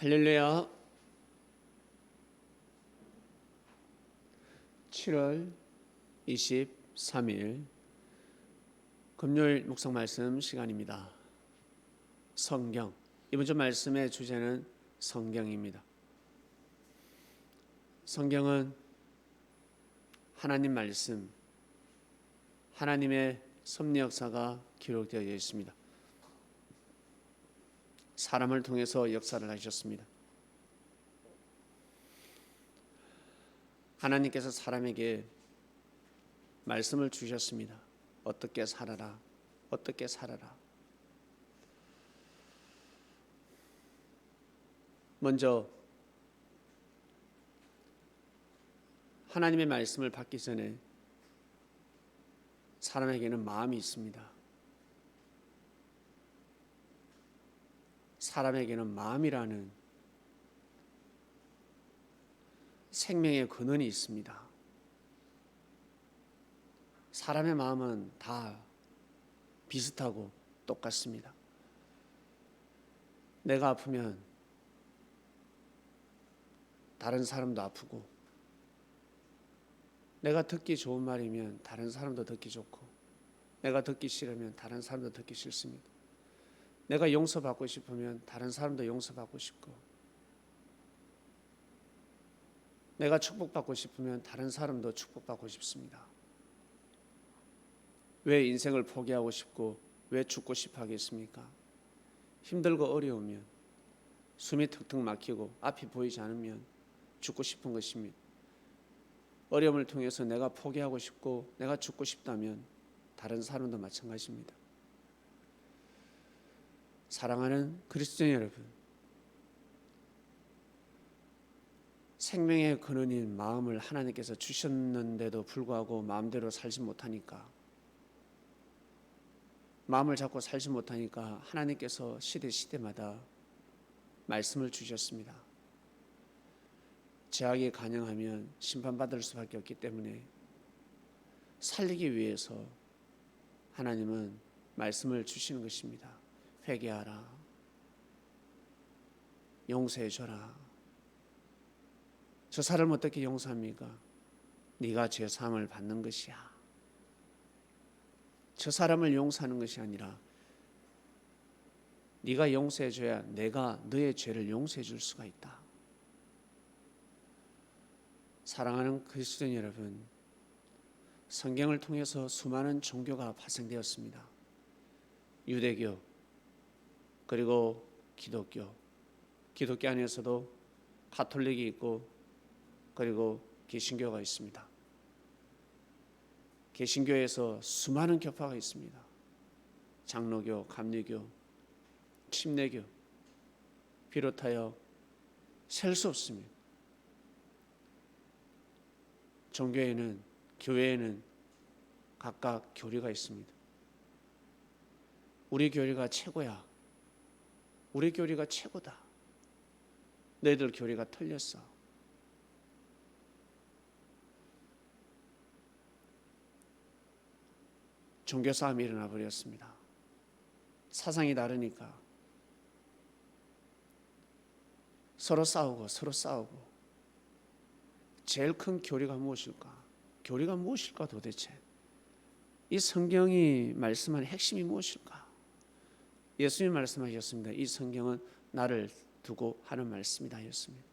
할렐루야. 7월 23일 금요일 묵상 말씀 시간입니다. 성경. 이번 주 말씀의 주제는 성경입니다. 성경은 하나님 말씀, 하나님의 섭리 역사가 기록되어 있습니다. 사람을 통해서 역사를 하셨습니다. 하나님께서 사람에게 말씀을 주셨습니다. 어떻게 살아라, 어떻게 살아라. 먼저 하나님의 말씀을 받기 전에 사람에게는 마음이 있습니다. 사람에게는 마음이라는 생명의 근원이 있습니다. 사람의 마음은 다 비슷하고 똑같습니다. 내가 아프면 다른 사람도 아프고, 내가 듣기 좋은 말이면 다른 사람도 듣기 좋고, 내가 듣기 싫으면 다른 사람도 듣기 싫습니다. 내가 용서받고 싶으면 다른 사람도 용서받고 싶고 내가 축복받고 싶으면 다른 사람도 축복받고 싶습니다. 왜 인생을 포기하고 싶고 왜 죽고 싶어 하겠습니까? 힘들고 어려우면 숨이 턱턱 막히고 앞이 보이지 않으면 죽고 싶은 것입니다. 어려움을 통해서 내가 포기하고 싶고 내가 죽고 싶다면 다른 사람도 마찬가지입니다. 사랑하는 그리스도인 여러분, 생명의 근원인 마음을 하나님께서 주셨는데도 불구하고 마음대로 살지 못하니까 마음을 잡고 살지 못하니까 하나님께서 시대 시대마다 말씀을 주셨습니다. 죄악이 간영하면 심판받을 수밖에 없기 때문에 살리기 위해서 하나님은 말씀을 주시는 것입니다. 회개하라. 용서해 줘라. 저 사람을 어떻게 용서합니까? 네가 죄 사함을 받는 것이야. 저 사람을 용서하는 것이 아니라 네가 용서해 줘야 내가 너의 죄를 용서해 줄 수가 있다. 사랑하는 그리스도인 여러분, 성경을 통해서 수많은 종교가 파생되었습니다. 유대교, 그리고 기독교, 기독교 안에서도 가톨릭이 있고 그리고 개신교가 있습니다. 개신교에서 수많은 교파가 있습니다. 장로교, 감리교, 침례교 비롯하여 셀 수 없습니다. 종교에는 교회에는 각각 교리가 있습니다. 우리 교리가 최고야. 우리 교리가 최고다. 너희들 교리가 틀렸어. 종교 싸움이 일어나 버렸습니다. 사상이 다르니까 서로 싸우고 서로 싸우고 제일 큰 교리가 무엇일까? 교리가 무엇일까 도대체? 이 성경이 말씀하는 핵심이 무엇일까? 예수님 말씀하셨습니다. 이 성경은 나를 두고 하는 말씀이다 하셨습니다.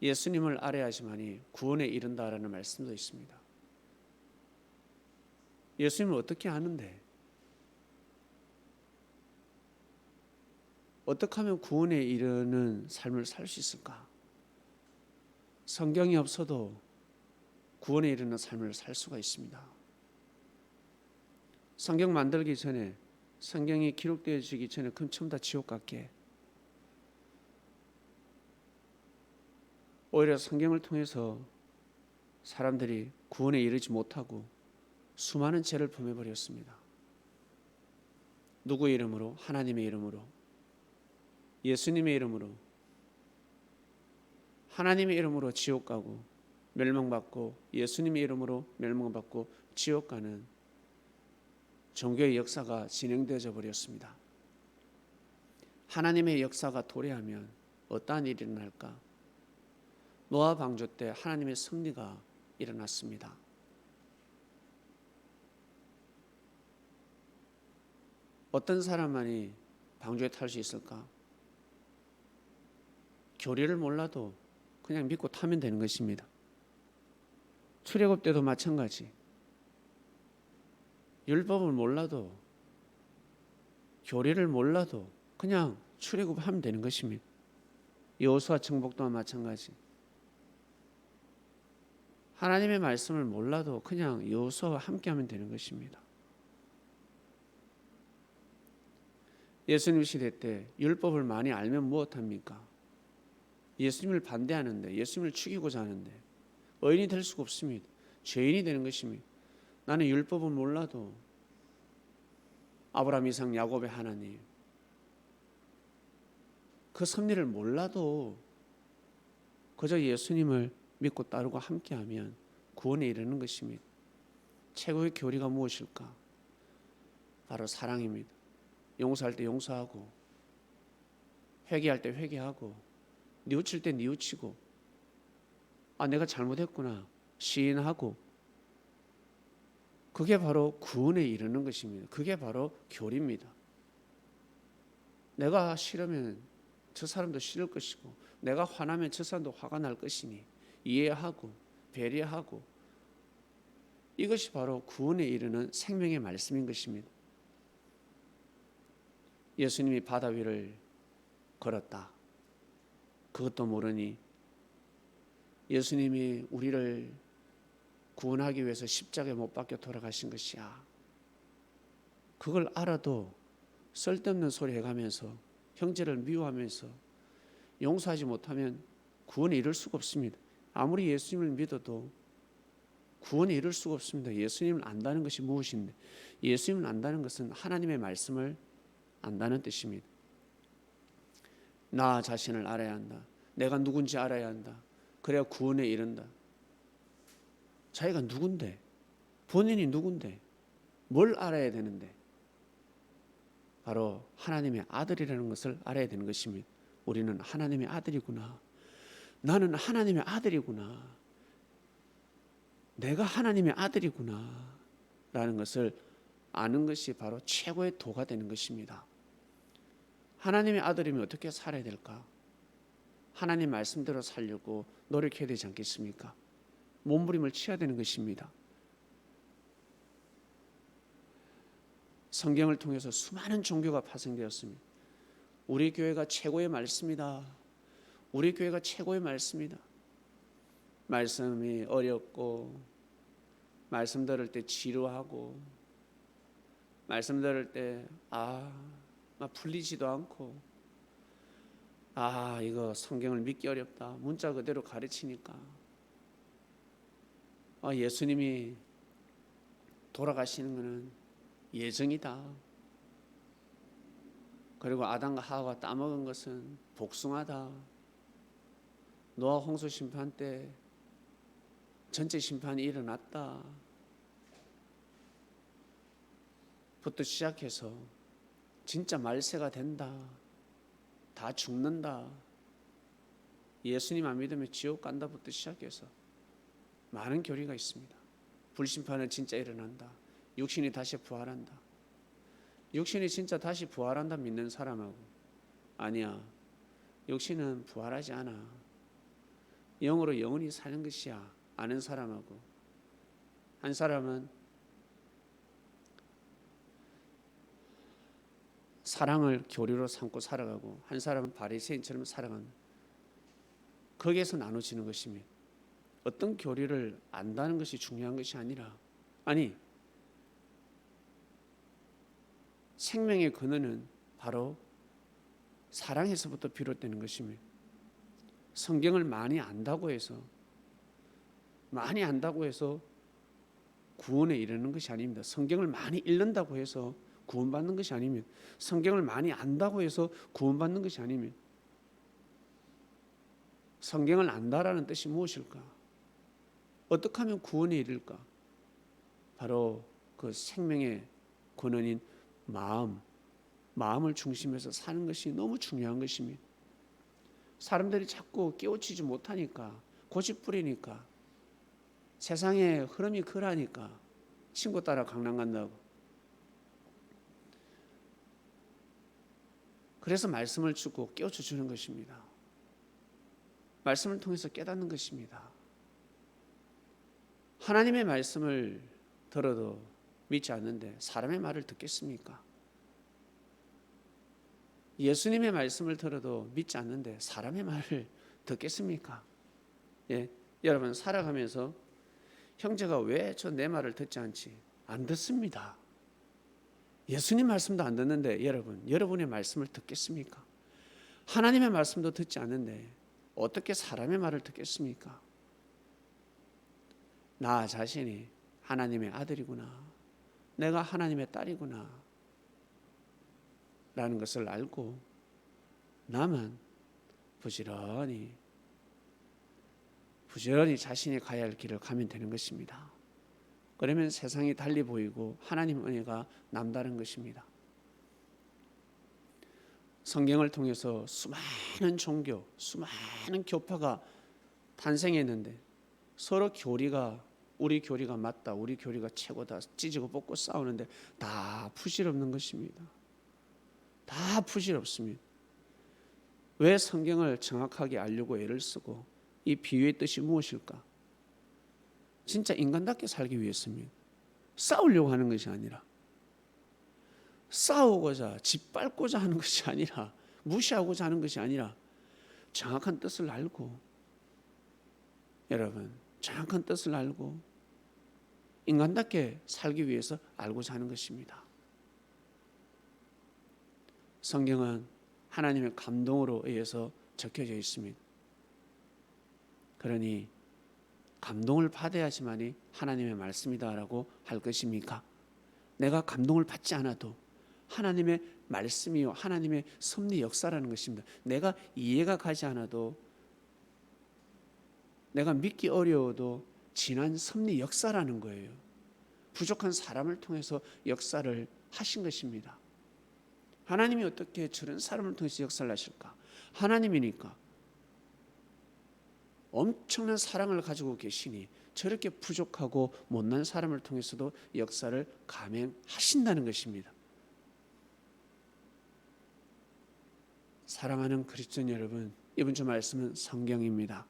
예수님을 아뢰하지만이 구원에 이른다라는 말씀도 있습니다. 예수님을 어떻게 아는데? 어떻게 하면 구원에 이르는 삶을 살 수 있을까? 성경이 없어도 구원에 이르는 삶을 살 수가 있습니다. 성경 만들기 전에 성경이 기록되어지기 전에 그럼 전부 다 지옥 같게 오히려 성경을 통해서 사람들이 구원에 이르지 못하고 수많은 죄를 범해 버렸습니다. 누구의 이름으로? 하나님의 이름으로. 예수님의 이름으로. 하나님의 이름으로 지옥 가고 멸망받고 예수님의 이름으로 멸망받고 지옥 가는 종교의 역사가 진행되어 버렸습니다. 하나님의 역사가 도래하면 어떠한 일이 일어날까? 노아 방주 때 하나님의 섭리가 일어났습니다. 어떤 사람만이 방주에 탈 수 있을까? 교리를 몰라도 그냥 믿고 타면 되는 것입니다. 출애굽 때도 마찬가지. 율법을 몰라도 교리를 몰라도 그냥 출애굽하면 되는 것입니다. 여호수아 청복도와 마찬가지. 하나님의 말씀을 몰라도 그냥 여호수아와 함께하면 되는 것입니다. 예수님 시대 때 율법을 많이 알면 무엇합니까? 예수님을 반대하는데 예수님을 죽이고자 하는데 의인이 될 수가 없습니다. 죄인이 되는 것입니다. 나는 율법은 몰라도 아브라함 이상 야곱의 하나님 그 섭리를 몰라도 그저 예수님을 믿고 따르고 함께하면 구원에 이르는 것입니다. 최고의 교리가 무엇일까? 바로 사랑입니다. 용서할 때 용서하고 회개할 때 회개하고 뉘우칠 때 뉘우치고 아 내가 잘못했구나 시인하고 그게 바로 구원에 이르는 것입니다. 그게 바로 교리입니다. 내가 싫으면 저 사람도 싫을 것이고 내가 화나면 저 사람도 화가 날 것이니 이해하고 배려하고 이것이 바로 구원에 이르는 생명의 말씀인 것입니다. 예수님이 바다 위를 걸었다. 그것도 모르니 예수님이 우리를 구원하기 위해서 십자가에 못 박혀 돌아가신 것이야. 그걸 알아도 쓸데없는 소리 해가면서 형제를 미워하면서 용서하지 못하면 구원에 이를 수가 없습니다. 아무리 예수님을 믿어도 구원에 이를 수가 없습니다. 예수님을 안다는 것이 무엇인데? 예수님을 안다는 것은 하나님의 말씀을 안다는 뜻입니다. 나 자신을 알아야 한다. 내가 누군지 알아야 한다. 그래야 구원에 이른다. 자기가 누군데? 본인이 누군데? 뭘 알아야 되는데? 바로 하나님의 아들이라는 것을 알아야 되는 것입니다. 우리는 하나님의 아들이구나. 나는 하나님의 아들이구나. 내가 하나님의 아들이구나. 라는 것을 아는 것이 바로 최고의 도가 되는 것입니다. 하나님의 아들이면 어떻게 살아야 될까? 하나님 말씀대로 살려고 노력해야 되지 않겠습니까? 몸부림을 치야 되는 것입니다. 성경을 통해서 수많은 종교가 파생되었습니다. 우리 교회가 최고의 말씀이다. 우리 교회가 최고의 말씀이다. 말씀이 어렵고 말씀 들을 때 지루하고 말씀 들을 때아 풀리지도 않고 아 이거 성경을 믿기 어렵다. 문자 그대로 가르치니까 아, 예수님이 돌아가시는 것은 예정이다. 그리고 아담과 하와가 따먹은 것은 복숭아다. 노아 홍수 심판 때 전체 심판이 일어났다. 부터 시작해서 진짜 말세가 된다. 다 죽는다. 예수님 안 믿으면 지옥 간다부터 시작해서 많은 교리가 있습니다. 불심판은 진짜 일어난다. 육신이 다시 부활한다. 육신이 진짜 다시 부활한다 믿는 사람하고 아니야. 육신은 부활하지 않아. 영으로 영원히 사는 것이야. 아는 사람하고 한 사람은 사랑을 교류로 삼고 살아가고 한 사람은 바리새인처럼 살아가는 거기에서 나눠지는 것입니다. 어떤 교리를 안다는 것이 중요한 것이 아니라 아니 생명의 근원은 바로 사랑에서부터 비롯되는 것입니다. 성경을 많이 안다고 해서 많이 안다고 해서 구원에 이르는 것이 아닙니다. 성경을 많이 읽는다고 해서 구원받는 것이 아닙니다. 성경을 많이 안다고 해서 구원받는 것이 아닙니다. 성경을 안다라는 뜻이 무엇일까? 어떻게 하면 구원에 이를까? 바로 그 생명의 근원인 마음, 마음을 중심해서 사는 것이 너무 중요한 것입니다. 사람들이 자꾸 깨우치지 못하니까 고집 부리니까 세상의 흐름이 그러니까 친구 따라 강남 간다고 그래서 말씀을 주고 깨우쳐 주는 것입니다. 말씀을 통해서 깨닫는 것입니다. 하나님의 말씀을 들어도 믿지 않는데 사람의 말을 듣겠습니까? 예수님의 말씀을 들어도 믿지 않는데 사람의 말을 듣겠습니까? 예, 여러분 살아가면서 형제가 왜 저 내 말을 듣지 않지? 안 듣습니다. 예수님 말씀도 안 듣는데 여러분, 여러분의 말씀을 듣겠습니까? 하나님의 말씀도 듣지 않는데 어떻게 사람의 말을 듣겠습니까? 나 자신이 하나님의 아들이구나. 내가 하나님의 딸이구나. 라는 것을 알고 나만 부지런히 부지런히 자신이 가야 할 길을 가면 되는 것입니다. 그러면 세상이 달리 보이고 하나님 은혜가 남다른 것입니다. 성경을 통해서 수많은 종교, 수많은 교파가 탄생했는데 서로 교리가 우리 교리가 맞다, 우리 교리가 최고다, 찢고 뽑고 싸우는데 다 부질없는 것입니다. 다 부질없습니다. 왜 성경을 정확하게 알려고 애를 쓰고 이 비유의 뜻이 무엇일까? 진짜 인간답게 살기 위해서입니다. 싸우려고 하는 것이 아니라 싸우고자 짓밟고자 하는 것이 아니라 무시하고자 하는 것이 아니라 정확한 뜻을 알고 여러분 정확한 뜻을 알고 인간답게 살기 위해서 알고자 하는 것입니다. 성경은 하나님의 감동으로 의해서 적혀져 있습니다. 그러니 감동을 받아야지만이 하나님의 말씀이다라고 할 것입니까? 내가 감동을 받지 않아도 하나님의 말씀이요 하나님의 섭리 역사라는 것입니다. 내가 이해가 가지 않아도 내가 믿기 어려워도 지난 섭리 역사라는 거예요. 부족한 사람을 통해서 역사를 하신 것입니다. 하나님이 어떻게 저런 사람을 통해서 역사를 하실까? 하나님이니까 엄청난 사랑을 가지고 계시니 저렇게 부족하고 못난 사람을 통해서도 역사를 감행하신다는 것입니다. 사랑하는 그리스도인 여러분, 이번 주 말씀은 성경입니다.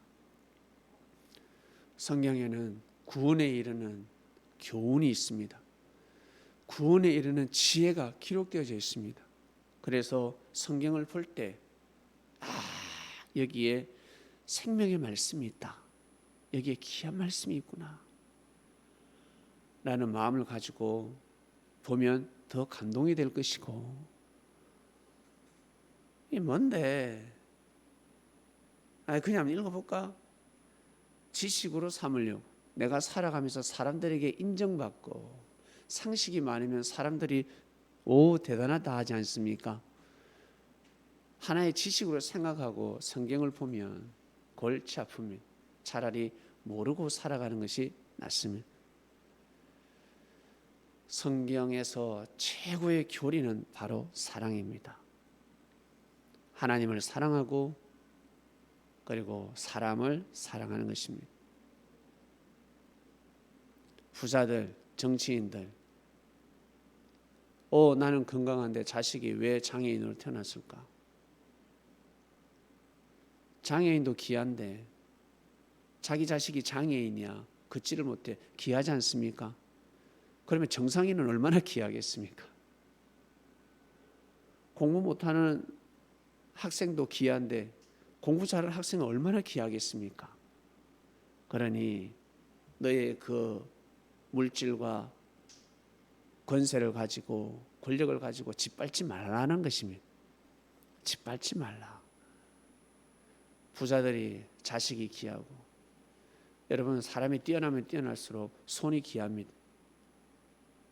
성경에는 구원에 이르는 교훈이 있습니다. 구원에 이르는 지혜가 기록되어져 있습니다. 그래서 성경을 볼 때, 아, 여기에 생명의 말씀이 있다. 여기에 귀한 말씀이 있구나. 라는 마음을 가지고 보면 더 감동이 될 것이고, 이 뭔데? 아, 그냥 읽어볼까? 지식으로 삼으려고. 내가 살아가면서 사람들에게 인정받고, 상식이 많으면 사람들이 오 대단하다 하지 않습니까? 하나의 지식으로 생각하고 성경을 보면 골치 아픕니다. 차라리 모르고 살아가는 것이 낫습니다. 성경에서 최고의 교리는 바로 사랑입니다. 하나님을 사랑하고 그리고 사람을 사랑하는 것입니다. 부자들, 정치인들, 어, 나는 건강한데 자식이 왜 장애인으로 태어났을까? 장애인도 귀한데 자기 자식이 장애인이야 걷지를 못해 귀하지 않습니까? 그러면 정상인은 얼마나 귀하겠습니까? 공부 못하는 학생도 귀한데 공부 잘하는 학생은 얼마나 귀하겠습니까? 그러니 너의 그 물질과 권세를 가지고 권력을 가지고 짓밟지 말라는 것입니다. 짓밟지 말라. 부자들이 자식이 귀하고 여러분 사람이 뛰어나면 뛰어날수록 손이 귀합니다.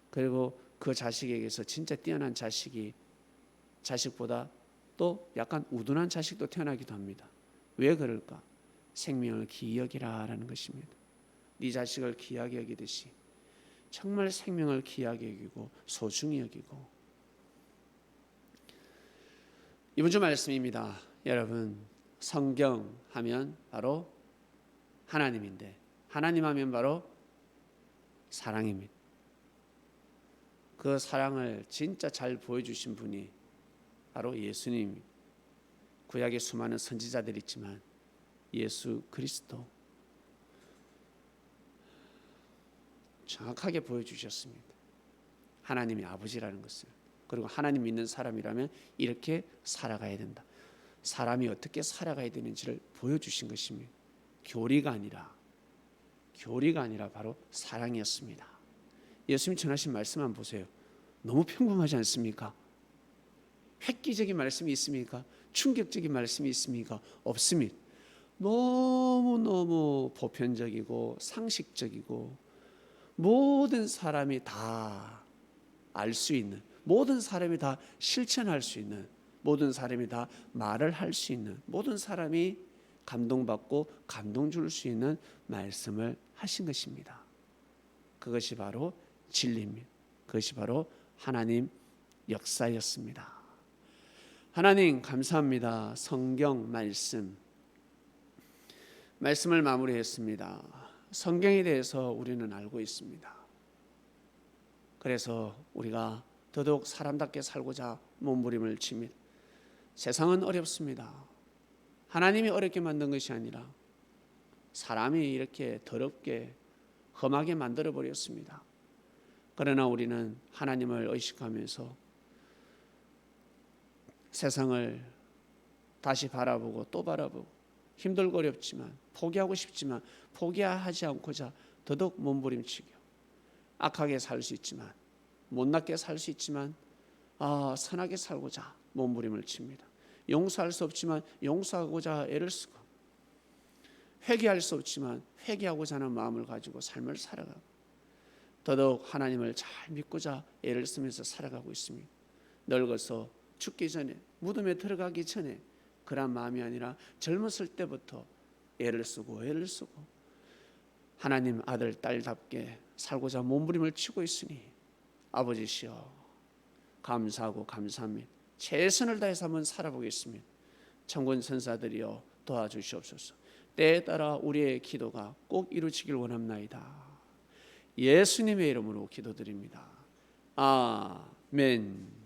그리고 그 자식에게서 진짜 뛰어난 자식이 자식보다 또 약간 우둔한 자식도 태어나기도 합니다. 왜 그럴까? 생명을 여기라라는 것입니다. 네 자식을 귀하게 여기듯이 정말 생명을 귀하게 여기고 소중히 여기고 이번 주 말씀입니다. 여러분 성경 하면 바로 하나님인데 하나님 하면 바로 사랑입니다. 그 사랑을 진짜 잘 보여주신 분이 바로 예수님. 구약에 수많은 선지자들이 있지만 예수 그리스도 정확하게 보여주셨습니다. 하나님이 아버지라는 것을 그리고 하나님 믿는 사람이라면 이렇게 살아가야 된다. 사람이 어떻게 살아가야 되는지를 보여주신 것입니다. 교리가 아니라 교리가 아니라 바로 사랑이었습니다. 예수님 전하신 말씀 한번 보세요. 너무 평범하지 않습니까? 획기적인 말씀이 있습니까? 충격적인 말씀이 있습니까? 없습니다. 너무 너무 보편적이고 상식적이고 모든 사람이 다 알 수 있는 모든 사람이 다 실천할 수 있는 모든 사람이 다 말을 할 수 있는 모든 사람이 감동받고 감동 줄 수 있는 말씀을 하신 것입니다. 그것이 바로 진리입니다. 그것이 바로 하나님 역사였습니다. 하나님 감사합니다. 성경 말씀 말씀을 마무리했습니다. 성경에 대해서 우리는 알고 있습니다. 그래서 우리가 더더욱 사람답게 살고자 몸부림을 칩니다. 세상은 어렵습니다. 하나님이 어렵게 만든 것이 아니라 사람이 이렇게 더럽게 험하게 만들어 버렸습니다. 그러나 우리는 하나님을 의식하면서 세상을 다시 바라보고 또 바라보고 힘들고 어렵지만 포기하고 싶지만 포기하지 않고자 더더욱 몸부림치고 악하게 살 수 있지만 못났게 살 수 있지만 아, 선하게 살고자 몸부림을 칩니다. 용서할 수 없지만 용서하고자 애를 쓰고 회개할 수 없지만 회개하고자 하는 마음을 가지고 삶을 살아가고 더더욱 하나님을 잘 믿고자 애를 쓰면서 살아가고 있습니다. 늙어서 죽기 전에 무덤에 들어가기 전에 그런 마음이 아니라 젊었을 때부터 애를 쓰고 애를 쓰고 하나님 아들 딸답게 살고자 몸부림을 치고 있으니 아버지시여 감사하고 감사합니다. 최선을 다해서 한번 살아보겠습니다. 천군 선사들이여 도와주시옵소서. 때에 따라 우리의 기도가 꼭 이루어지길 원합나이다. 예수님의 이름으로 기도드립니다. 아멘.